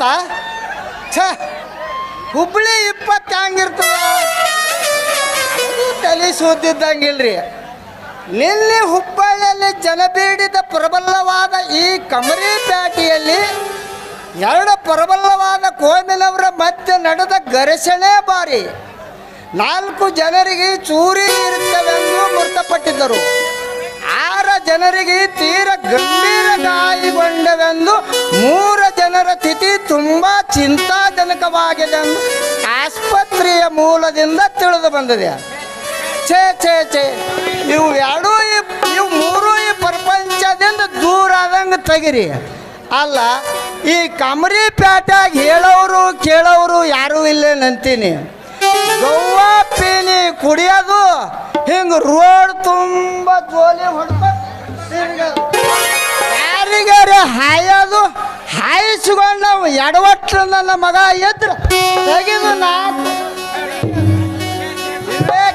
ಇಪ್ಪತ್ತ ಛ, ಹುಬ್ಳಿ ಇಪ್ಪತ್ತು ಹೆಂಗಿರ್ತದ ತಲೆ ಸೂದಿದ್ದಂಗಿಲ್ರಿ ನಿನ್ನೆ ಹುಬ್ಬಳ್ಳಿಯಲ್ಲಿ ಜನಬೀಡಿದ ಪ್ರಬಲವಾದ ಈ ಕಮರಿ ಪ್ಯಾಟಿಯಲ್ಲಿ ಎರಡು ಪ್ರಬಲವಾದ ಕೋಮಿನವರ ಮಧ್ಯೆ ನಡೆದ ಘರ್ಷಣೆ ಬಾರಿ ನಾಲ್ಕು ಜನರಿಗೆ ಚೂರಿ ಇರುತ್ತವೆಂದು ಮೃತಪಟ್ಟಿದ್ದರು. ಆರು ಜನರಿಗೆ ತೀರ ಗಂಭೀರ ಗಾಯಗೊಂಡವೆಂದು ಮೂರ ಜನರ ಸ್ಥಿತಿ ತುಂಬಾ ಚಿಂತಾಜನಕವಾಗಿದೆ ಎಂದು ಆಸ್ಪತ್ರೆಯ ಮೂಲದಿಂದ ತಿಳಿದು ಬಂದಿದೆ. ಛೇ ಛೇ ಛೇ, ಇವು ಎರಡೂ ಇವು ಮೂರೂ ಈ ಪ್ರಪಂಚದಿಂದ ದೂರ ಆದಂಗೆ ತೆಗಿರಿ. ಅಲ್ಲ, ಈ ಕಮರಿ ಪ್ಯಾಟ್ಯಾಗ ಹೇಳೋರು ಕೇಳೋರು ಯಾರೂ ಇಲ್ಲೇನಂತೀನಿ. ಗೌವಾ ಪೀನಿ ಕುಡಿಯೋದು ಹಿಂಗೆ ರೋಡ್ ತುಂಬ ಜೋಲಿ ಹೊಡ್ಕೊಂಡು ಹಾಯೋದು ಹಾಯಿಸ್ಕೊಂಡು ನಾವು ಎಡವಟ್ಟ ನನ್ನ ಮಗ ಎದ್ರ? ತೆಗೆದು ನಾ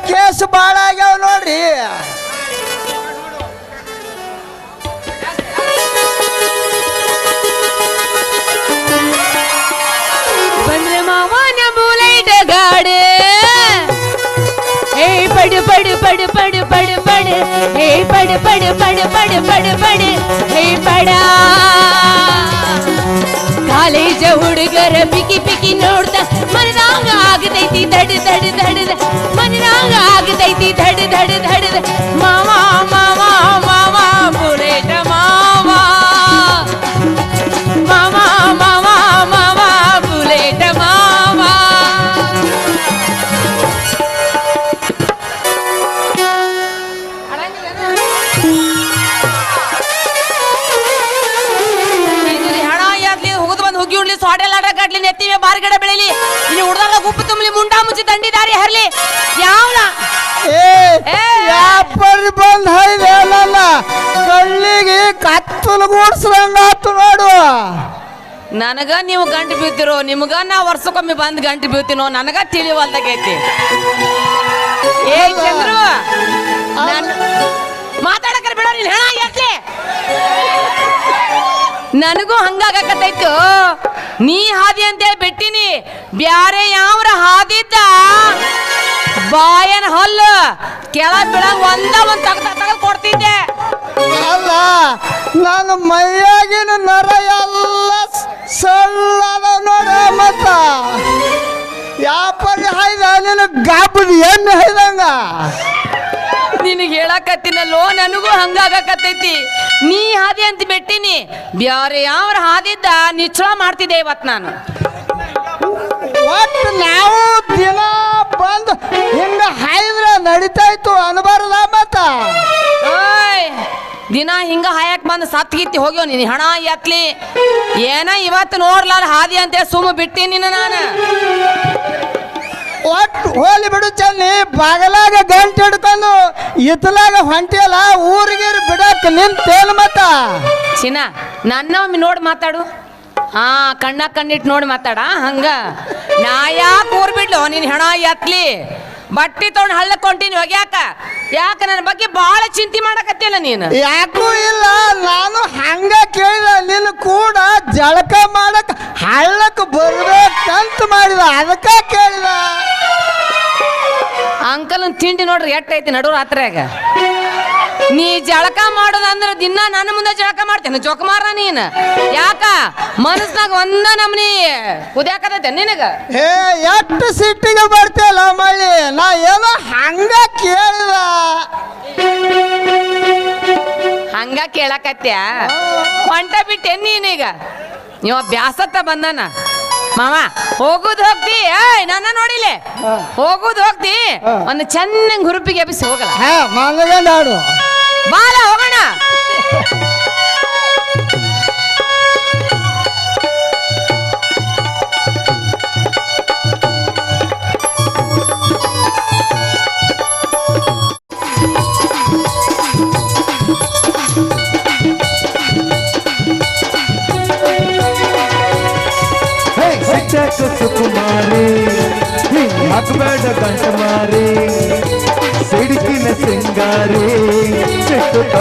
ಕೇಸ್ ಭಾಳ ಆಗ್ಯಾವ ನೋಡ್ರಿ. ಪಡು ಪಡು ಪಡು ಪಡು ಹೇ ಪಡು ಪಡು ಪಡು ಪಡು ಪಡು ಪಡು ಹೇ ಪಡ ಕಾಲೇಜ ಹುಡುಗರ ಪಿಕಿ ಪಿಕಿ ನೋಡ್ದ ಮನನಾಗ ಆಗದೈತಿ ದಡ ದಡ ದಡದ ಮನನಾಗ ಆಗದೈತಿ ದಡ ದಡ ದಡದ ಮಾವ ಮಾವ ಮಾವ ಹೋಗುದು ಬಂದು ಹುಗ್ಗಿ ಉಡ್ಲಿ ಸೊಡೆ ಲಾಡ ಗಡ್ಲಿ ನೆತ್ತಿವೆ ಬಾರಿಗಡೆ ಬೆಳಿಲಿ. ಇಲ್ಲಿ ಹುಡ್ದಾಗ ಗುಪ್ಪು ತುಂಬಲಿ ಮುಂಡಾ ಮುಚ್ಚಿ ದಂಡಿ ದಾರಿ ಹರ್ಲಿ. ಯಾವನ. ಯಾಪರಿ ಬಂದ್ ಹೈದೆ ಕಳ್ಳಿಗೆ ಕತ್ತಲು ಗೂಡ್ಸ್ದಂಗಾತು ನೋಡು. ನನಗ ನೀವು ಗಂಟು ಬೀಳ್ತಿರೋ ನಿಮ್ಗ ನಾ ವರ್ಷಕ್ಕೊಮ್ಮೆ ಬಂದ್ ಗಂಟು ಬೀಳ್ತೀನೋ ನನಗ ತಿಳಿವಲ್ದಾಗೈತಿ ಏ ಚಂದ್ರು ಮಾತಾಡಕರ ಬಿಡೋ ನೀನ್ ಹೇಳ ಎತ್ಲಿ ನನಗೂ ಹಂಗಾಗಕತ್ತೈತು. ನೀ ಹಾದಿ ಅಂತೇಳಿ ಬಿಟ್ಟಿನಿ. ಬ್ಯಾರೆ ಯಾವ್ರ ಹಾದಿದ್ದ? ಬಾಯನ ಹಲ್ಲು. ಕೆಳ ಬಿಡಂಗ ಒಂದ ಒಂದ್ ತಗದ ತಗದ್ ಕೊಡ್ತಿದ್ದೆ. ಅಲ್ಲ, ನಾನು ಮೈಯಾಗಿನ ನರ ಎಲ್ಲ ಸಳ್ಳದ ನೋಡ ಮತ್ತ. ಯಾಪರಿ ಹೈದ ನೀನು ಗಾಬದ ಎಣ್ಣೆ ಹೈದಂಗ. ನಿನಗೆ ಹೇಳಕತ್ತಿನಲ್ಲೋ ನನಗೂ ಹಂಗಾಗಕತ್ತೈತಿ. ನೀ ಹಾದಿ ಅಂತ ಬಿಟ್ಟಿನಿ. ಬ್ಯಾರೆ ಯಾವ್ರ ಹಾದಿದ್ದ ನಿಚ್ಚಳ ಮಾಡ್ತಿದ್ದೆ ಇವತ್ತು ನಾನು. ಒಟ್ಟು ನಾವು ದಿನ ಬಂದು ಹಿಂಗ ಹಾಯ್ದ್ರ ನಡಿತಾಯ್ತು ಅನ್ಬಾರ್ದ ಮತ್ತ? ಓಯ್ ದಿನ ಹಿಂಗ ಹಾಯಕ್ ಬಂದು ಸತ್ ಗಿತ್ತಿ ಹೋಗ್ಯೋ ನೀನು ಹಣ ಎತ್ಲಿ. ಏನ ಇವತ್ತು ನೋಡ್ಲಾರ ಹಾದಿ ಅಂತ ಸುಮ್ಮ ಬಿಟ್ಟಿ ನಿನ್ನ ನಾನು. ಒಟ್ಟು ಹೋಲಿ ಬಿಡು ಚೆನ್ನಿ, ಬಾಗಲಾಗ ಗಂಟೆ ಹಿಡ್ಕೊಂಡು ಇತ್ತಲಾಗ ಹೊಂಟಿಯಲ್ಲ ಊರಿಗೆ ಬಿಡಕ್ಕೆ ನಿಂತೇನು ಮತ್ತ? ಚಿನ್ನ ನನ್ನ ಒಮ್ಮೆ ನೋಡಿ ಮಾತಾಡು. ಹಾ, ಕಣ್ಣ ಕಣ್ಣಿಟ್ಟು ನೋಡಿ ಮಾತಾಡ, ಹಂಗ. ನಾ ಯಾಕೆ ಊರ್ ಬಿಡ್ಲು? ನಿನ್ ಹೆಣ ಎತ್ಲಿ ಬಟ್ಟಿ ತೊಗೊಂಡು ಹಳ್ಳಕ್ ಹೊಂಟೀನಿ ಹೋಗ್ಯಾಕ ಯಾಕ? ನನ್ನ ಬಗ್ಗೆ ಬಹಳ ಚಿಂತೆ ಮಾಡಕತ್ತಿಲ್ಲ ನೀನು? ಯಾಕೂ ಇಲ್ಲ ನಾನು ಹಂಗ ಕೇಳಿದ ನಿನ್ನ ಕೂಡ ಜಳಕ ಮಾಡಕ್ ಹಳ್ಳಕ್ ಬರ್ಬೇಕಂತ ಮಾಡಿದ ಅದಕ್ಕ ಕೇಳಿದ. ಅಂಕಲ್ ತಿಂಡಿ ನೋಡ್ರಿ ಎಟ್ಟೈತಿ ನಡು ರಾತ್ರಿಯಾಗ? ನೀ ಜಳಕ ಮಾಡೋದಂದ್ರ ದಿನ ನನ್ನ ಮುಂದೆ ಜಳಕ ಮಾಡ್ತೇನೆ. ಜೋಕಮಾರ ನೀನ್. ಯಾಕ? ಮನಸ್ನಾಗ ಒಂದ ನಮ್ನಿ ಕುದ್ಯಾಕತೈತೆ ನಿನಗ? ಹೇ ಎಷ್ಟು ಸಿಟ್ಟಿಗೆ ಬರ್ತಿಯಲ್ಲ ಮಳಿ ನಾ ಏನೋ ಹಂಗ ಕೇಳಿದ. ಹಂಗ ಕೇಳಕತ್ಯ ಹೊಂಟ ಬಿಟ್ಟೆ ನೀನೀಗ? ನೀವ ಬ್ಯಾಸತ್ತ ಬಂದಾನ. ಮಾವ ಹೋಗುದ್ ಹೋಗ್ತಿ. ಏಯ್ ನನ್ನ ನೋಡಿಲೆ. ಹೋಗುದ್ ಹೋಗ್ತಿ. ಒಂದು ಚೆನ್ನಾಗಿ ಹುರುಪಿಗೆ ಎಬ್ಬಿಸಿ ಹೋಗಲ್ಲ. ಹಾ ಮನಗಂಡಾಡು ಬಾಲ ಹೋಗೋಣ ಸಿಟ್ಟಕ್ಕ ಸುಕುಮಾರಿ ಹಿಂಗ್ ಹಾಕಬೇಡ ಗಂಟ ಮಾರಿ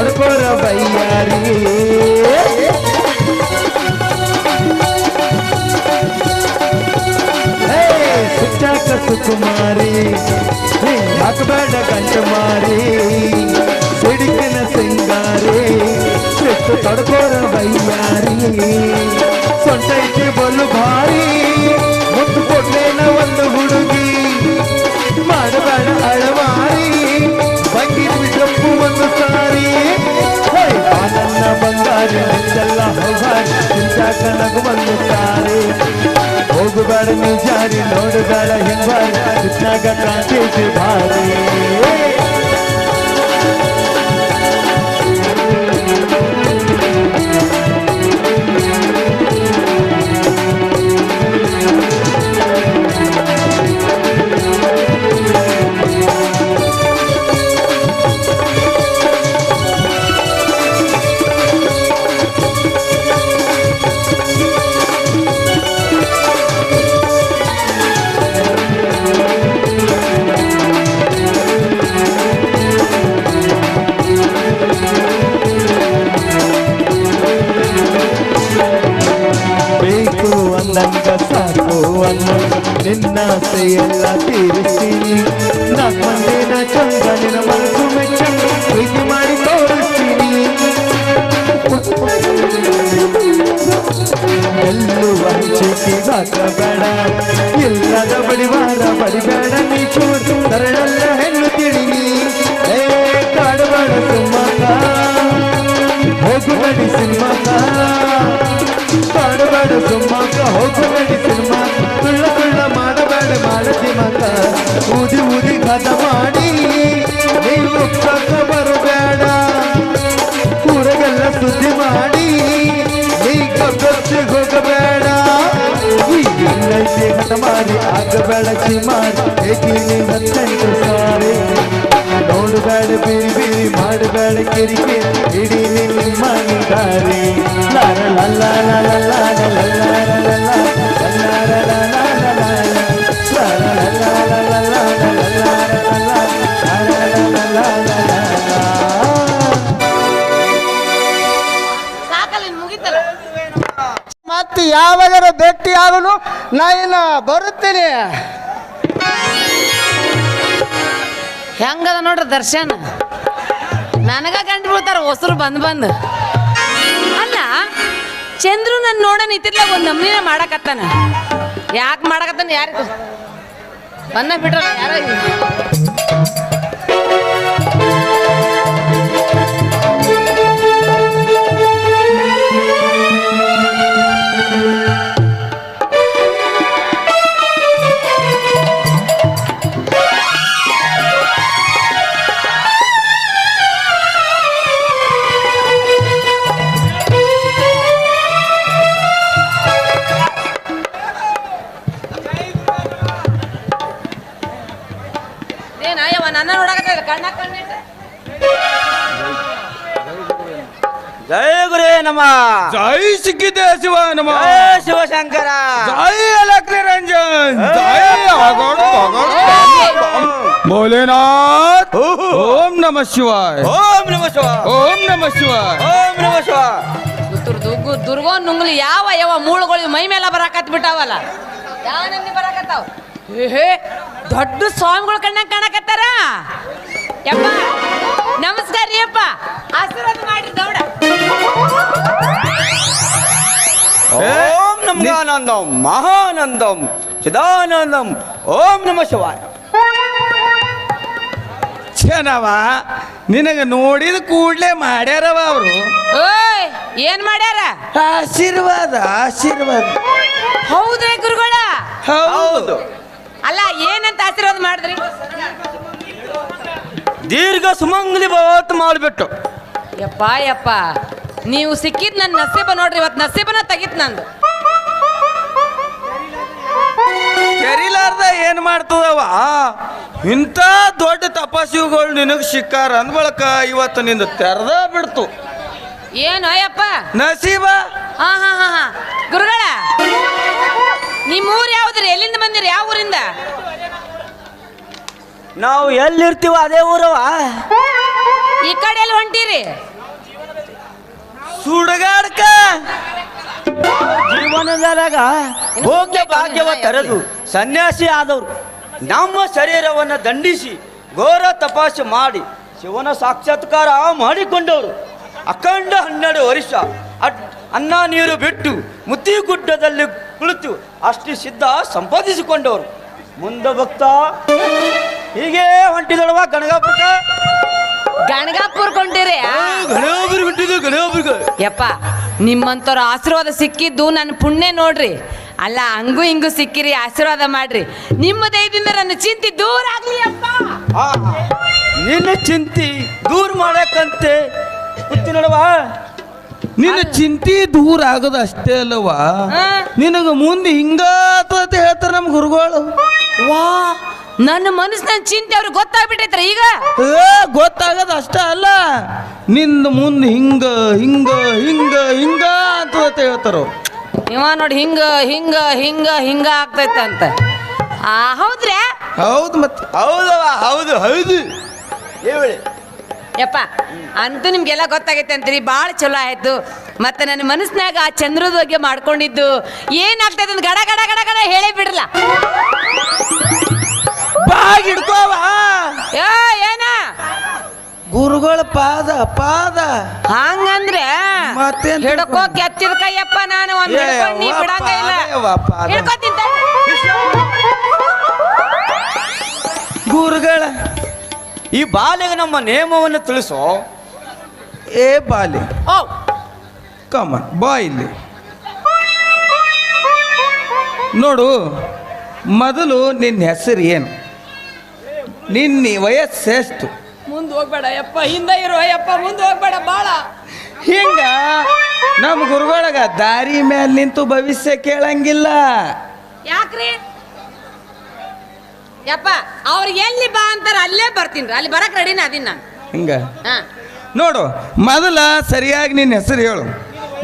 ठार पर भैयारी सुचा कसुक मारी हक बड़ कंट मारी सिड़कन सिंगारी सिट तड़कोर भैयारी सा कनक बंद तारे भोग बड़ में जारी लोड भारी ನಿನ್ನ ಎಲ್ಲ ತೀರಿಸ್ತೀನಿ ನಮ್ಮಂದಿನ ಮಂದಿನ ಚಂದ ಮನಸ್ಸು ಮೆಚ್ಚಂಗ ಪ್ರೀತಿ ಮಾಡಿ ತೋರಿಸ್ತೀನಿ. ಎಲ್ಲುವ ಹಂಚಿಕೆ ಹಾಕಬೇಡ ಇಲ್ಲದ ಬಡಿವಾರ ಬಡಿಬೇಡ ನೀ ಚೂರು ತರಳಲ್ಲ ಹೆಣ್ಣು ತಿಳಿನಿ. ಏ ಕಾಡಬೇಡ ಸುಮ್ಮಕ ಹೋಗು ಬಡಿ ಸಿನಿಮಾಕ ಕಾಡಬೇಡ ಸುಮ್ಮಕ ಹೋಗಬೇಡಿ ಸಿನಿಮಾ. ತುಳ್ಳ ಸುಳ್ಳ ಮಾಡಬೇಡ ಮಾಡತಿ ಮಗ. ಊದಿ ಊದಿ ಕದ ಮಾಡಿ. ನೀವು ಉಪ್ಪಕ್ಕ ಬರಬೇಡ. ಊರಗೆಲ್ಲ ಸುದ್ದಿ ಮಾಡಿ. ನೀ ಗೊತ್ತಿ ಹೋಗಬೇಡ. ಈಗೈತಿ ಹಠ ಮಾರಿ ಆಗಬೇಡ ಚಿಮಾರಿ. ಏಕಿನಿ ಹತ್ತೆಂಟು ಸಾರಿ ನೋಡಬೇಡ ಬಿರಿ ಬಿರಿ ಮಾಡಬೇಡ ಕಿರಿಕೆ ಇಡೀ ನಿಮ್ಮ ದಾರಿ ಲಾರ ಭೇಟಿ ಆಗನು ನಾ ಇನ್ನು ಬರುತ್ತೀನಿ ಹೆಂಗದ ನೋಡ್ರಿ ದರ್ಶನ್? ನನಗ ಕಂಡು ಬಿಡ್ತಾರ ಹೊಸರು ಬಂದ್ ಬಂದ್. ಅಲ್ಲ, ಚಂದ್ರು ನನ್ ನೋಡ ನಿಂತಿರ್ಲ ಒಂದ್ ನಮ್ನಿನ ಮಾಡಕತ್ತಾನ. ಯಾಕೆ ಮಾಡಕತ್ತಾನ ಯಾರಿಗೂ? ಬಂದ ಬಿಟ್ರ ಯಾರೋ ಏನ ಅಯ್ಯವ ನನ್ನ ನೋಡಕತ್ತ ಕಣ್ಣ ಕಣ್ಣಿಟ್ಟು ಜಯ ಗುರೇ ನಮ. ಜೈ ಸಿಕ್ಕಿದ್ದೆ ಶಿವ ನಮ. ಜಯ ಶಿವಶಂಕರ. ಜೈ ಅಲಕ್ರಿ ರಂಜನ್. ಜೈ ಅಗಡ್ ಬಗಡ್ ಭೋಲೆನಾಥ್. ಓಂ ನಮ ಶಿವಾಯ. ಓಂ ನಮ ಶಿವ ಓಂ ನಮ ಶಿವಾಯ. ಓಂ ನಮ ಶಿವ ದುರ್ ದುರ್ಗು ದುರ್ಗೋ ನುಂಗ್ಲಿ ಯಾವ ಯಾವ ಮೂಳುಗಳು ಮೈ ಮೇಲೆ ಬರಾಕತ್ ಬಿಟ್ಟಾವಲ್ಲ ಯಾವ ನಂದಿ ಬರಾಕತ್ತಾವ? ಏ ದೊಡ್ಡ ಸ್ವಾಮಿಗಳು ಕಣ್ಣಂಗ್ ಕಾಣಕತ್ತಾರ? ಯಪ್ಪ ನಮಸ್ಕಾರ ರೀ ಅಪ್ಪ. ಆಶೀರ್ವಾದ ಮಾಡ್ರಿ ದೌಡ ಓಂ ನಮಗಾನಂದಂ ಮಹಾನಂದಂ ಚಿದಾನಂದಂ ಓಂ ನಮ ಶಿವಾಯ. ಚೆನ್ನವ ನಿನಗೆ ನೋಡಿದ ಕೂಡ್ಲೇ ಮಾಡ್ಯಾರವ ಅವರು. ಓಯ್ ಏನ್ ಮಾಡ್ಯಾರ? ಆಶೀರ್ವಾದ ಆಶೀರ್ವಾದ. ಹೌದ್ರಿ ಗುರುಗಳ? ಹೌದು. ಅಲ್ಲ ಏನಂತ ಆಶೀರ್ವಾದ ಮಾಡಿದ್ರಿ? ದೀರ್ಘ ಸುಮಂಗಲಿ ಭವತ್ ಮಾಡಿಬಿಟ್ಟು. ಯಪ್ಪ ಯಪ್ಪ. ನೀವು ಸಿಕ್ಕಿದ್ ನನ್ನ ನಸೀಬ ನೋಡ್ರಿ ಇವತ್ತು ನಸೀಬನ ತೆಗಿತ್ ನಂದು. ಕೆರಿಲಾರ್ದ ಏನ್ ಮಾಡ್ತದವ? ಇಂಥ ದೊಡ್ಡ ತಪಾಸಿಗಳು ನಿನಗ್ ಸಿಕ್ಕಾರ ಅಂದ್ಬಳಕ ಇವತ್ತು ನಿಂದು ತೆರೆದ ಬಿಡ್ತು. ಏನು ಅಯ್ಯಪ್ಪ? ನಸೀಬ? ಹಾ ಹಾ ಹಾ ಹಾ. ನಾವು ಎಲ್ಲಿರ್ತೀವ ಅದೇ ಊರವ ಈ ಕಡೆ ಎಲ್ಲಿ ಹೊಂಟಿರಿ? ಸುಡಗಾಡ್ಕ ಜೀವನದಾಗ ಭೋಗ್ಯ ಭಾಗ್ಯವ ತರದು ಸನ್ಯಾಸಿ ಆದವರು. ನಮ್ಮ ಶರೀರವನ್ನು ದಂಡಿಸಿ ಘೋರ ತಪಾಸೆ ಮಾಡಿ ಶಿವನ ಸಾಕ್ಷಾತ್ಕಾರ ಮಾಡಿಕೊಂಡವರು. ಅಖಂಡ ಹನ್ನೆರಡು ವರ್ಷ ಅನ್ನ ನೀರು ಬಿಟ್ಟು ಮುತ್ತಿಗುಡ್ಡದಲ್ಲಿ ಕುಳಿತು ಅಷ್ಟು ಸಿದ್ಧ ಸಂಪಾದಿಸಿಕೊಂಡವರು. ಮುಂದೆ ಭಕ್ತ. ಹೀಗೆ ಹೊಂಟಿದಳವ ಗಣಗಾಪುರ ಗಣಗಾಪುರ್ ಕೊಂಡಿರಿ ಗಣಗಾಪುರ ಯಪ್ಪ ನಿಮ್ಮಂತವ್ರ ಆಶೀರ್ವಾದ ಸಿಕ್ಕಿದ್ದು ನನ್ನ ಪುಣ್ಯ ನೋಡ್ರಿ. ಅಲ್ಲ ಹಂಗು ಹಿಂಗು ಸಿಕ್ಕಿರಿ ಆಶೀರ್ವಾದ ಮಾಡ್ರಿ. ನಿಮ್ಮ ದಯದಿಂದ ನನ್ನ ಚಿಂತೆ ದೂರ ಆಗ್ಲಿ ಅಪ್ಪ. ನಿನ್ನ ಚಿಂತಿ ದೂರ ಮಾಡಕ್ಕಂತೆ ಕುತ್ತಿ ನೋಡವಾ ನಿನ್ನ ಚಿಂತೆ ದೂರ ಆಗದ ಅಷ್ಟೇ ಅಲ್ಲವಾ. ನಿನಗ ಮುಂದೆ ಹಿಂಗಾತ ಹೇಳ್ತಾರ ನಮ್ ಗುರುಗಳು. ವಾ ನನ್ನ ಮನಸ್ಸಿನ ಚಿಂತೆ ಅವ್ರಿಗೆ ಗೊತ್ತಾಗ್ಬಿಟ್ಟೈತ್ರ ಈಗ. ಏ ಗೊತ್ತಾಗದ ಅಷ್ಟ ಅಲ್ಲ. ನಿಂದ ಮುಂದೆ ಹಿಂಗ ಹಿಂಗ ಹಿಂಗ ಹಿಂಗ ಅಂತ ಹೇಳ್ತಾರ. ಇವ ನೋಡಿ ಹಿಂಗ ಹಿಂಗ ಹಿಂಗ ಹಿಂಗ ಆಗ್ತೈತೆ ಅಂತ. ಆ ಹೌದ್ರಾ ಹೌದು ಮತ್ತೆ. ಹೌದವ ಹೌದು ಹೌದು. ಹೇಳಿ ಯಪ್ಪ ಅಂತೂ ನಿಮ್ಗೆಲ್ಲ ಗೊತ್ತಾಗೈತೆ ಅಂತೀರಿ ಭಾಳ ಚಲೋ ಆಯ್ತು. ಮತ್ತೆ ನನ್ನ ಮನಸ್ಸಿನಾಗ ಆ ಚಂದ್ರದ ಬಗ್ಗೆ ಮಾಡ್ಕೊಂಡಿದ್ದು ಏನಾಗ್ತೈತೆ ಅಂತ ಗಡ ಗಡ ಗಡ ಗಡ ಹೇಳೇ ಬಿಡ್ರಲ್ಲ. ಬಾಗ್ ಹಿಡ್ಕೋವ ಯೋ ಏನ? ಗುರುಗಳ ಪಾದ ಪಾದ. ಹಂಗಂದ್ರೆ ಮತ್ತೇನ್ ಹಿಡ್ಕೋ ಕೆತ್ತಿದ ಕೈಯಪ್ಪ ನಾನು ಒಂದ್ ಏ ಹಿಡ್ಕೊಂಡ್ ನೀ ಯವ್ವ, ಬಿಡಂಗ ಇಲ್ಲ. ಪಾದ ಪಾದ. ಹಿಡ್ಕೊತೀನಿ ತಡಿ. ಗುರುಗಳ. ಈ ಬಾಲೆಗೆ ನಮ್ಮ ನೇಮವನ್ನು ತಿಳಿಸೋ. ಏ ಬಾಲಿ. ಓ. ಕಾಮನ್ ಬಾ ಇಲ್ಲಿ. ನೋಡು ಮೊದಲು ನಿನ್ನ ಹೆಸರು ಏನು? ನಿನ್ನ ವಯಸ್ಸು ಎಷ್ಟು ಮುಂದ್ ಹೋಗ್ಬೇಡ ಯಪ್ಪ ಹಿಂದೆ ಇರೋ ಯಪ್ಪ ಮುಂದೆ ಹೋಗ್ಬೇಡ ಬಾಳ. ಹಿಂಗ ನಮ್ಮ ಗುರುಗಳಗ ದಾರಿ ಮೇಲೆ ನಿಂತು ಭವಿಷ್ಯ ಕೇಳಂಗಿಲ್ಲ. ಯಾಕ್ರಿ? ಯಪ್ಪ ಅವ್ರಿಗೆ ಎಲ್ಲಿ ಬಾ ಅಂತಾರ ಅಲ್ಲೇ ಬರ್ತೀನಿ ಅಲ್ಲಿ ಬರಕ್ ರೆಡಿನ ಅದನ್ನ ನಾನು. ಹಿಂಗ? ಹಾ. ನೋಡು ಮೊದಲ ಸರಿಯಾಗಿ ನಿನ್ನ ಹೆಸರು ಹೇಳು.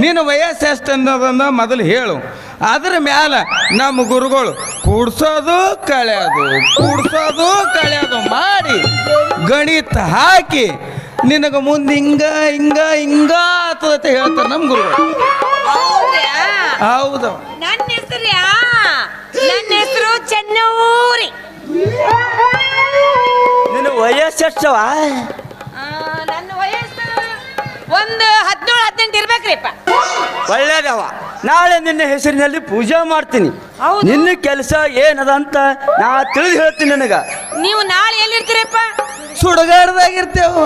ನಿನ್ನ ವಯಸ್ಸು ಎಷ್ಟು ಅನ್ನೋದನ್ನ ಮೊದಲು ಹೇಳು. ಅದ್ರ ಮ್ಯಾಲ ನಮ್ಮ ಗುರುಗಳು ಕೂಡ್ಸೋದು ಕಳೆಯೋದು ಕೂಡ್ಸೋದು ಕಳೆಯೋದು ಮಾಡಿ ಗಣಿತ ಹಾಕಿ ನಿನಗೆ ಮುಂದೆ ಹಿಂಗ ಹಿಂಗ ಹಿಂಗ ಅಂತ ಹೇಳ್ತಾರೆ ನಮ್ಮ ಗುರುಗಳು? ಹೌದು. ನನ್ನ ಹೆಸರು ನನ್ನ ಹೆಸರು ಚೆನ್ನೂರಿ. ನಿನ್ನ ವಯಸ್ಸು ಎಷ್ಟವ? ನನ್ನ ವಯಸ್ಸು ಒಂದು ಹದಿನೇಳು ಹದಿನೆಂಟು ಇರ್ಬೇಕ್ರಿಪ್ಪ. ಒಳ್ಳೇದವ. ನಾಳೆ ನಿನ್ನ ಹೆಸರಿನಲ್ಲಿ ಪೂಜೆ ಮಾಡ್ತೀನಿ. ಹೌದು. ನಿನ್ನ ಕೆಲಸ ಏನದ ಅಂತ ನಾ ತಿಳಿದು ಹೇಳ್ತೀನಿ ನನಗ. ನೀವು ನಾಳೆ ಎಲ್ಲಿರ್ತೀರಪ್ಪ? ಸುಡಗಾಡ್ದಾಗಿರ್ತೇವು.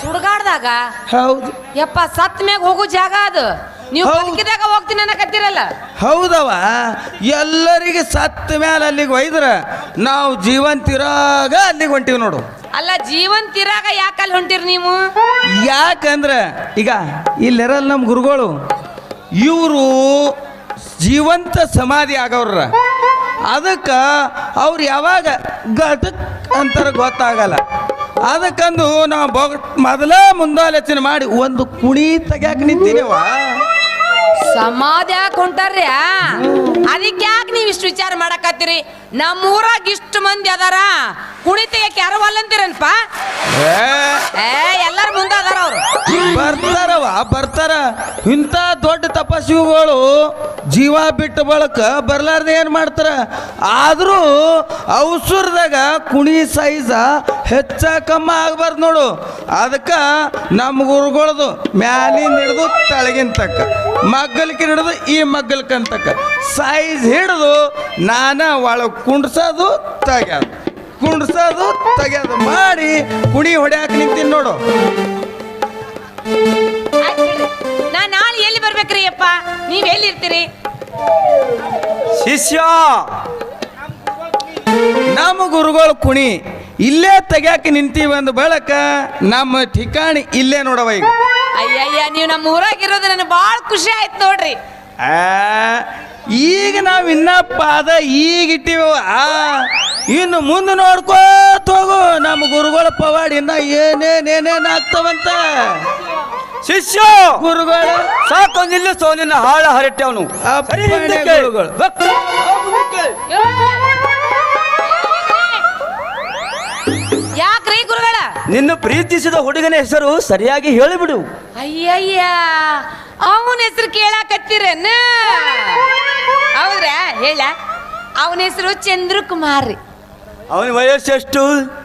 ಸುಡ್ಗಾಡ್ದಾಗ? ಹೌದು. ಯಪ್ಪ ಸತ್ ಮ್ಯಾಗ ಹೋಗೋ ಜಾಗ ಅದು. ನೀವು ಹೌದು. ಬದುಕಿದಾಗ ಹೋಗ್ತೀನಿ ಅನ್ನಕತ್ತೀರಲ್ಲ? ಹೌದವ. ಎಲ್ಲರಿಗೆ ಸತ್ತ ಮೇಲೆ ಅಲ್ಲಿಗೆ ಒಯ್ದ್ರ ನಾವು ಜೀವಂತಿರಾಗ ಅಲ್ಲಿಗೆ ಹೊಂಟಿವಿ ನೋಡು. ಅಲ್ಲ ಜೀವಂತ ಇರಾಗ ಯಾಕಲ್ಲಿ ಹೊಂಟಿರಿ ನೀವು? ಯಾಕಂದ್ರ ಈಗ ಇಲ್ಲಿರಲ್ಲ ನಮ್ಮ ಗುರುಗಳು ಇವರು ಜೀವಂತ ಸಮಾಧಿ ಆಗವ್ರ. ಅದಕ್ಕೆ ಅವ್ರು ಯಾವಾಗ ಗಟಕ್ ಅಂತಾರೆ ಗೊತ್ತಾಗಲ್ಲ. ಅದಕ್ಕಂದು ನಾವು ಬೊಗ ಮೊದಲ ಮುಂದಾಲೋಚನೆ ಮಾಡಿ ಒಂದು ಕುಣಿ ತೆಗ್ಯಾಕ ನಿಂತೀನಿವ ಸಮಾಧಿ ಯಾಕೆ ಹೊಂಟಾರ್ರಿ ಅದಕ್ಕೆ ಯಾಕೆ ನೀವು ಇಷ್ಟು ವಿಚಾರ ಮಾಡಕತ್ತೀರಿ? ನಮ್ಮ ಊರಾಗ ಇಷ್ಟು ಮಂದಿ ಅದಾರ. ಕುಣಿತಕ್ಕೆ ಯಾರು ಅಲ್ಲಂತೀರನ್ಪ ಏ ಎಲ್ಲಾರು ಮುಂದೆ ಅದಾರ ಅವ್ರು. ಬರ್ತಾರವ ಬರ್ತಾರ. ಇಂಥ ದೊಡ್ಡ ತಪಸ್ವಿಗಳು ಜೀವ ಬಿಟ್ಟ ಬಳಕ ಬರ್ಲಾರ್ದ ಏನು ಮಾಡ್ತಾರ? ಆದರೂ ಅವಸರದಾಗ ಕುಣಿ ಸೈಜ ಹೆಚ್ಚ ಕಮ್ಮ ಆಗ್ಬಾರ್ದು ನೋಡು. ಅದಕ್ಕೆ ನಮ್ಮ ಗುರುಗಳದು ಮ್ಯಾಲಿನ ಹಿಡಿದು ತಳಗಿನ ತಕ್ಕ ಮಗ್ಗಲ್ಕೆ ಹಿಡಿದು ಈ ಮಗ್ಗಲ್ಕಂತಕ್ಕ ಸೈಜ್ ಹಿಡಿದು ನಾನ ಒಳಗೆ ಕುಂಡ್ಸೋದು ತೆಗ್ಯೋದು. ಕುಣಿಸೋದು ತೆಗೆದು ಮಾಡಿ ಕುಣಿ ಹೊಡ್ಯಾಕ ನಿಂತೀನಿ ನೋಡು. ನಾ ನಾಳೆ ಎಲ್ಲಿ ಬರ್ಬೇಕ್ರಿ ಅಪ್ಪ? ನೀವ್ ಎಲ್ಲಿರ್ತೀರಿ? ಶಿಷ್ಯ ನಮ್ಮ ಗುರುಗಳು ಕುಣಿ ಇಲ್ಲೇ ತೆಗ್ಯಾಕ ನಿಂತೀವಿ ಅಂದ ಬಳಕ ನಮ್ಮ ಠಿಕಾಣಿ ಇಲ್ಲೇ ನೋಡವ ಈಗ. ಅಯ್ಯಯ್ಯ ನೀವು ನಮ್ಮ ಊರಾಗಿರೋದು ನನಗೆ ಭಾಳ ಖುಷಿ ಆಯ್ತು ನೋಡ್ರಿ. ಆ ಈಗ ನಾವು ಇನ್ನ ಅದ ಈಗ ಇಟ್ಟಿವ ಇನ್ನು ಮುಂದೆ ನೋಡ್ಕೋತ ಹೋಗು. ನಮ್ಮ ಗುರುಗಳ ಪವಾಡ ಇನ್ನ ಏನೇನ್ ಏನೇನ್ ಆಗ್ತಾವಂತ. ಶಿಷ್ಯ ಗುರುಗಳು. ಸಾಕು ನಿಲ್ಲಿಸೋ ನಿನ್ನ ಹಾಳ ಹರಟ್ಟವನು ಗುರುಗಳು. ಯಾಕ್ರಿ ಗುರುಗಳ? ನಿನ್ನ ಪ್ರೀತಿಸಿದ ಹುಡುಗನ ಹೆಸರು ಸರಿಯಾಗಿ ಹೇಳಿಬಿಡು. ಅಯ್ಯಯ್ಯ ಅವನ ಹೆಸರು ಕೇಳಾಕತ್ತೀರೇನ? ಹೌದ್ರಾ? ಹೇಳ. ಅವನ ಹೆಸರು ಚಂದ್ರಕುಮಾರ್ ರೀ ಅವನ ವಯಸ್ಸು ಎಷ್ಟು?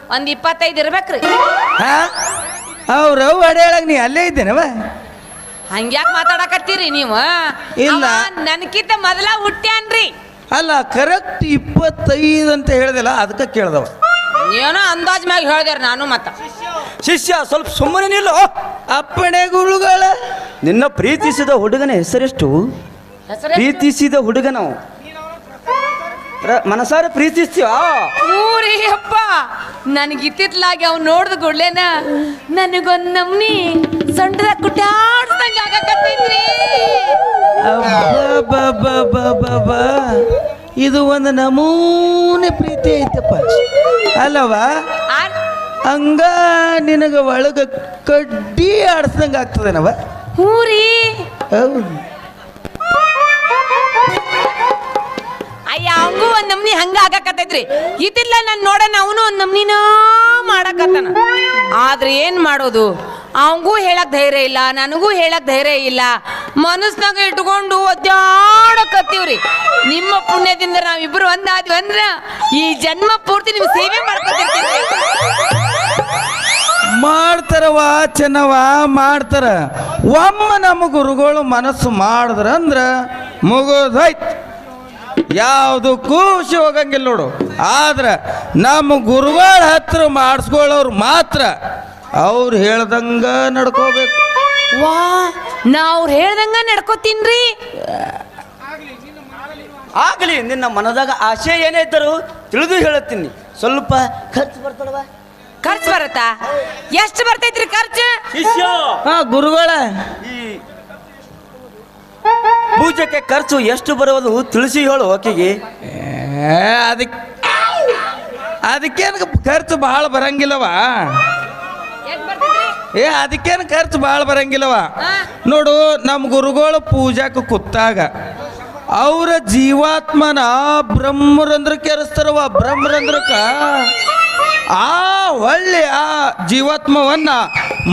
ಒಂದ್ ಇಪ್ಪತ್ತೈದು ಇರ್ಬೇಕ್ರಿ. ಹಾ? ಅವ್ರ ಅಡ್ಯಾಳಾಗ ನೀ ಅಲ್ಲೇ ಇದ್ದೇನವ? ಹಂಗ್ಯಾಕ್ ಮಾತಾಡಕತ್ತೀರಿ ನೀವು? ಇಲ್ಲ. ನನ್ಕಿಂತ ಮೊದಲ ಹುಟ್ಟ್ಯಾನ್ರಿ. ಅಲ್ಲ ಕರೆಕ್ಟ್ ಇಪ್ಪತ್ತೈದು ಅಂತ ಹೇಳ್ದಿಲ್ಲ ಅದಕ್ಕೆ ಕೇಳ್ದವ. ಏನೋ ಅಂದಾಜ್ ಮ್ಯಾಗ ಹೇಳ್ದಾರ ನಾನು ಮತ್ತ. ಶಿಷ್ಯ ಸ್ವಲ್ಪ ಸುಮ್ಮನೆ ನಿಲ್ಲೋ. ಅಪ್ಪಣೆ ಗುರುಗಳ. ನಿನ್ನ ಪ್ರೀತಿಸಿದ ಹುಡುಗನ ಹೆಸರೆಷ್ಟು? ಹೆಸರೇ ಪ್ರೀತಿಸಿದ ಹುಡುಗ ನಾವು. ಮನಸಾರ ಪ್ರೀತಿಸ್ತೀವ ಊರಿ ಅಪ್ಪ ನನಗಿತ್ತಿತ್ಲಾಗಿ ಅವ್ನು ನೋಡಿದ ಗುಡ್ಲೇನ ನನಗೊಂದು ನಮ್ನಿ ಸಂಡ್ರ ಕುಟ್ಟಾಡ್ದಂಗ ಆಗಕತ್ತೈತ್ರಿ. ಇದು ಒಂದು ನಮೂನೆ ಪ್ರೀತಿ ಐತಪ್ಪ. ಅಲ್ಲವ? ಹಂಗ ನಿನಗ ಒಳಗ ಕಡ್ಡಿ ಆಡ್ಸಂಗ ಆಗ್ತದೇನವ? ರೀ ಹೌದು. ಅಯ್ಯ ಅವಂಗೂ ಒಂದ್ ನಮ್ನಿ ಹಂಗ ಆಗಕತ್ತೈತ್ರಿ. ಇದಿಲ್ಲ ನಾನು ನೋಡೋಣ, ಅವನು ಒಂದ್ ನಮ್ನಿನ ಮಾಡಕತ್ತಾನ. ಆದ್ರೆ ಏನ್ ಮಾಡೋದು? ಅವಂಗೂ ಹೇಳಕ್ ಧೈರ್ಯ ಇಲ್ಲ, ನನಗೂ ಹೇಳಕ್ ಧೈರ್ಯ ಇಲ್ಲ. ಮನಸ್ನಾಗ ಇಟ್ಕೊಂಡು ಒದ್ದಾಡಕತ್ತೀವ್ರಿ. ನಿಮ್ಮ ಪುಣ್ಯದಿಂದ ನಾವಿಬ್ರು ಒಂದಾದ್ವಿ ಅಂದ್ರ ಈ ಜನ್ಮ ಪೂರ್ತಿ ನಿಮ್ ಸೇವೆ ಮಾಡ್ಕೊತಿರ್ತೀವಿ ಮಾಡ್ತಾರವ ಚೆನ್ನವ ಮಾಡ್ತಾರ. ಒಮ್ಮ ನಮ್ಮ ಗುರುಗಳು ಮನಸ್ಸು ಮಾಡಿದ್ರ ಅಂದ್ರ ಮುಗೋದೈತ್ ಯಾವುದಕ್ಕೂ ಖುಷಿ ಹೋಗಂಗಿಲ್ಲ ನೋಡು. ಆದ್ರೆ ನಮ್ಮ ಗುರುಗಳ ಹತ್ರ ಮಾಡಿಸ್ಕೊಳ್ಳೋರು ಮಾತ್ರ ಅವ್ರು ಹೇಳ್ದಂಗ ನಡ್ಕೋಬೇಕು. ವಾ ನಾ ಅವ್ರು ಹೇಳ್ದಂಗ ನಡ್ಕೋತೀನ್ರಿ? ಆಗಲಿ ನಿನ್ನ ಮನದಾಗ ಆಸೆ ಏನೇ ಇದ್ದರು ತಿಳಿದು ಹೇಳುತ್ತೀನಿ. ಸ್ವಲ್ಪ ಖರ್ಚು ಬರ್ತಾಳವ ಖರ್ಚು ಬರುತ್ತಾ? ಎಷ್ಟು ಬರ್ತೈತ್ರಿ ಖರ್ಚು? ಶಿಷ್ಯ! ಹಾ ಗುರುಗಳ. ಈ ಪೂಜೆಗೆ ಖರ್ಚು ಎಷ್ಟು ಬರುವುದು ತಿಳಿಸಿ ಹೇಳು ಆಕೆಗೆ ಅದಕ್ಕೆ ಅದಕ್ಕೇನು ಖರ್ಚು ಬಹಳ ಬರಂಗಿಲ್ಲವ? ಏ ಅದಕ್ಕೇನು ಖರ್ಚು ಭಾಳ ಬರಂಗಿಲ್ಲವ? ನೋಡು ನಮ್ಮ ಗುರುಗಳು ಪೂಜಾಕ ಕೂತಾಗ ಅವರ ಜೀವಾತ್ಮನ ಬ್ರಹ್ಮರಂದ್ರ ಕೆರೆಸ್ತಾರವ ಬ್ರಹ್ಮರಂದ್ರಕ್ಕ ಆ ಒಳ್ಳೆ ಆ ಜೀವಾತ್ಮವನ್ನ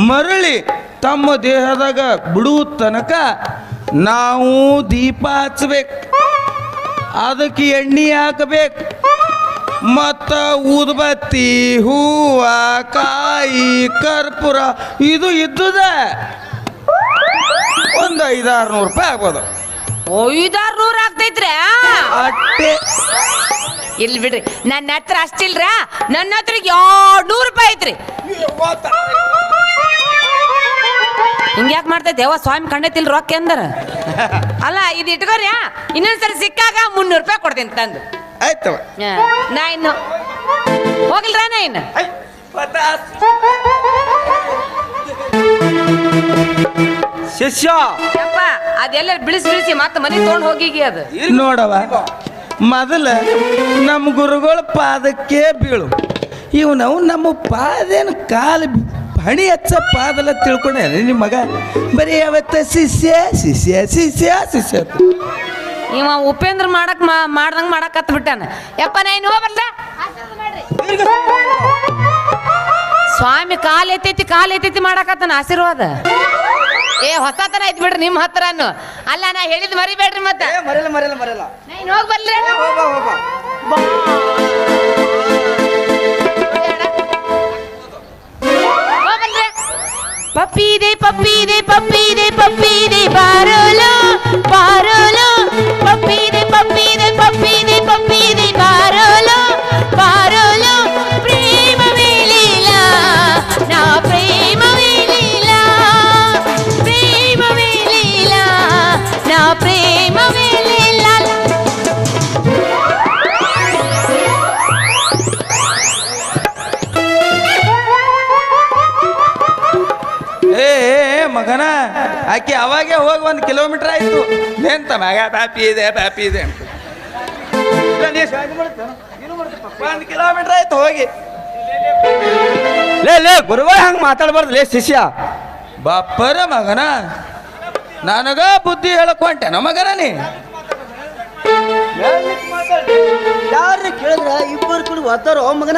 ಮರಳಿ ತಮ್ಮ ದೇಹದಾಗ ಬಿಡುವ ತನಕ ನಾವು ದೀಪ ಹಚ್ಬೇಕು ಅದಕ್ಕೆ ಎಣ್ಣೆ ಹಾಕಬೇಕು. ಮತ್ತ ಉದ್ಬತ್ತಿ ಹೂವ ಕಾಯಿ ಕರ್ಪೂರ ಇದು ಇದ್ದುದ. ಒಂದು ಐದಾರು ನೂರು ರೂಪಾಯಿ ಆಗ್ಬೋದು. ಐದಾರು ನೂರ ಆಗ್ತೈತ್ರಿ ಅಟ್ಟೆ. ಇಲ್ಲಿ ಬಿಡ್ರಿ ನನ್ನ ಹತ್ರ ಅಷ್ಟಿಲ್ರ? ನನ್ನ ಹತ್ರ ಎರಡು ನೂರು ರೂಪಾಯಿ ಐತ್ರಿ. ಹಿಂಗ್ಯಾಕ್ ಮಾಡ್ತೈತೆ? ಯಾವ ಸ್ವಾಮಿ ಕಂಡೈತಿಲ್ ರೊಕ್ಕ ಎಂದರ ಅಲ್ಲ ಇದು ಇಟ್ಕೋರಿ ಇನ್ನೊಂದ್ಸರಿ ಸಿಕ್ಕಾಗ ಮುನ್ನೂರು ರೂಪಾಯಿ ಕೊಡ್ತೀನಿ ತಂದು. ಆಯ್ತವ. ನಾ ಇನ್ನು ಹೋಗಿಲ್ರ ನಾ ಇನ್ನು? ಶಿಷ್ಯ. ಯಪ್ಪ ಅದೆಲ್ಲ ಬಿಳಿಸಿ ಬಿಳಿಸಿ ಮತ್ತೆ ಮನೆ ತೊಗೊಂಡು ಹೋಗಿಗಿ ಅದು. ನೋಡವ ಮೊದಲ ನಮ್ಮ ಗುರುಗಳ ಪಾದಕ್ಕೆ ಬೀಳು. ಇವು ನಾವು ನಮ್ಮ ಪಾದೇನು ಕಾಲು ಹಣಿ ಹಚ್ಚ ಅದೆಲ್ಲ ತಿಳ್ಕೊಂಡೆ. ನಿಮ್ಮ ಮಗ ಬರೀ ಅವತ್ತ ಶಿಷ್ಯ ಶಿಷ್ಯ ಶಿಷ್ಯ ಶಿಷ್ಯ. ಇವ ಉಪೇಂದ್ರ ಮಾಡಕ್ ಮಾ ಮಾಡ್ದಂಗ ಮಾಡಕ್ ಹತ್ ಬಿಟ್ಟಾನ ಯಪ್ಪ ನಾ ಇನ್ನು ಸ್ವಾಮಿ ಕಾಲ್ ಎತ್ತೈತಿ ಕಾಲ್ ಎತ್ತೈತಿ ಮಾಡಕತ್ತಾನ ಆಶೀರ್ವಾದ? ಏ ಹೊಸತನ ಐತಿ ಬಿಡ್ರಿ ನಿಮ್ಮ ಹತ್ರನು. ಅಲ್ಲ ನಾ ಹೇಳಿದ್ ಮರಿಬೇಡ್ರಿ ಮತ್ತೆ. ಮರಿಲ್ಲ ಮರಿಲ್ಲ ಮರಿಲ್ಲ ನಾ ಇನ್ನು ಹೋಗ್ ಬರ್ಲಿ ਪੱਪੀ ਦੇ ਪੱਪੀ ਦੇ ਪੱਪੀ ਦੇ ਪੱਪੀ ਦੇ ਬਾਰੋਲੋ ਬਾਰੋਲੋ ਪੱਪੀ ਦੇ ಒಂದು ಕಿಲೋಮೀಟರ್ ಆಯ್ತು. ಎಂತ ಮಗ ಪ್ಯಾಪಿ ಇದೆ ಪ್ಯಾಪಿ ಇದೆ. ಅಂತ ಒಂದು ಕಿಲೋಮೀಟರ್ ಆಯ್ತು, ಹೋಗಿ. ಲೇ ಲೇ ಗುರುವ ಹಂಗೆ ಮಾತಾಡಬಾರ್ದು. ಲೇ, ಶಿಷ್ಯ. ಬಾಪ್ಪರ ಮಗನ. ನನಗ ಬುದ್ಧಿ ಹೇಳಕ್ ಹೊಂಟೆ ಮಗನ ನೀ. ಯಾರು ಕೇಳಿದ್ರ? ಇಬ್ಬರು ಕೂಡ ಒತ್ತಾರೋ ಮಗನ.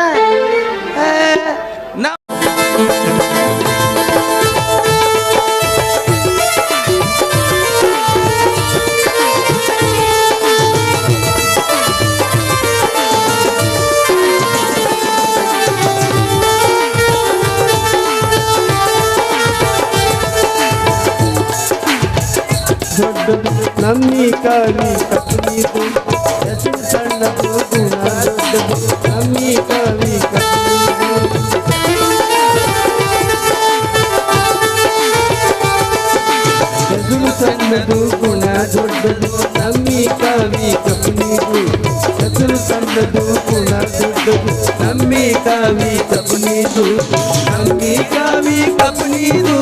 ಏ, ನಾ ದೊಡ್ಡದು ನಮ್ಮಿ ಕಾವಿ ಕಪ್ಪನಿದು ಹೆಸರು ಸಣ್ಣದು ಗುಣ ದೊಡ್ಡದು ನಮ್ಮಿ ಕಾವಿ ಕಪ್ಪನಿದು ಹೆಸರು ಸಣ್ಣದು ಗುಣ ದೊಡ್ಡದು ನಮ್ಮಿ ಕಾವಿ ಕಪ್ಪನಿದು ಹೆಸರು ಸಣ್ಣದು ಗುಣ ದೊಡ್ಡದು ನಮ್ಮಿ ಕಾವಿ ಕಪ್ಪನಿದು ನಮ್ಮಿ ಕಾವಿ ಕಪ್ಪನಿದು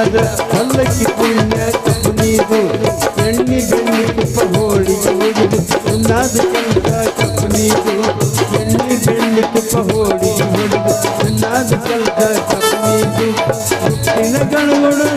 ಸನ್ಯಾಸಿಯಾದ ಪಲ್ಲಕ್ಕಿ ಪುಣ್ಯ ಕುಣಿದು ಬೆಣ್ಣಿ ಬೆಣ್ಣಿ ತುಪ್ಪ ಹೋಳಿ ಹೊಡೆದು ಉನ್ನಾದ ಕೆಲಸ ಕಪ್ಪನೀದು ಬೆಣ್ಣಿ ಬೆಣ್ಣಿ ತುಪ್ಪ ಹೋಳಿ ಹೊಡೆದು ಉನ್ನಾದ ಕೆಲಸ ಕಪ್ಪನೀದು ಹುಟ್ಟಿನ ಗಣಗಳು